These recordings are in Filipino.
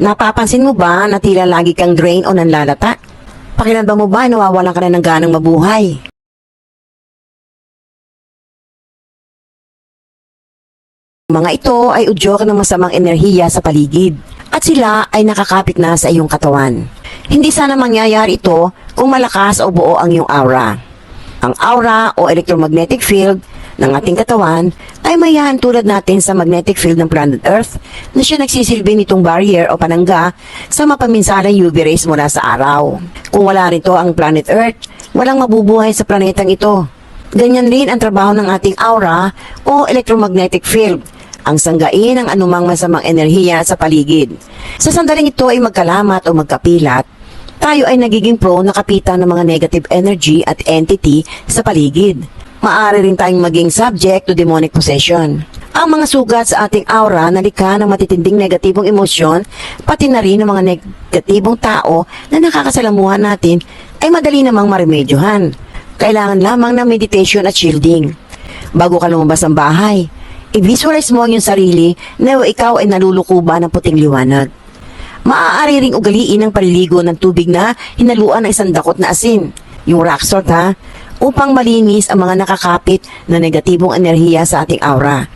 Napapansin mo ba na tila lagi kang drain o nanlalata? Pakiramdam mo ba nawawalan ka na ng ganang mabuhay? Mga ito ay udyok ng masamang enerhiya sa paligid at sila ay nakakapit na sa iyong katawan. Hindi sana mangyayari ito kung malakas o buo ang iyong aura. Ang aura o electromagnetic field ng ating katawan ay mayahan tulad natin sa magnetic field ng planet Earth na siya nagsisilbi nitong barrier o panangga sa mapaminsalang UV rays mula sa araw. Kung wala rito ang planet Earth, walang mabubuhay sa planetang ito. Ganyan rin ang trabaho ng ating aura o electromagnetic field ang sanggain ng anumang masamang enerhiya sa paligid. Sa sandaling ito ay magkalamat o magkapilat, tayo ay nagiging pro na kapitan ng mga negative energy at entity sa paligid. Maaari rin tayong maging subject to demonic possession. Ang mga sugat sa ating aura na likha ng matitinding negatibong emosyon, pati na rin ng mga negatibong tao na nakakasalamuhan natin, ay madali namang maremedyohan. Kailangan lamang ng meditation at shielding. Bago ka lumabas ng bahay, i-visualize mo ang iyong sarili na ikaw ay nalulukuba ng puting liwanag. Maaari ring ugaliin ang paliligo ng tubig na hinaluan ng isang dakot na asin, yung rock salt ha, upang malinis ang mga nakakapit na negatibong enerhiya sa ating aura.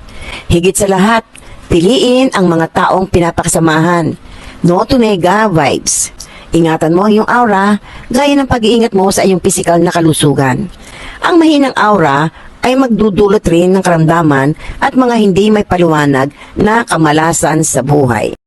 Higit sa lahat, piliin ang mga taong pinapakasamahan. No to nega vibes. Ingatan mo ang iyong aura gaya ng pag-iingat mo sa iyong pisikal na kalusugan. Ang mahinang aura ay magdudulot rin ng karamdaman at mga hindi may paliwanag na kamalasan sa buhay.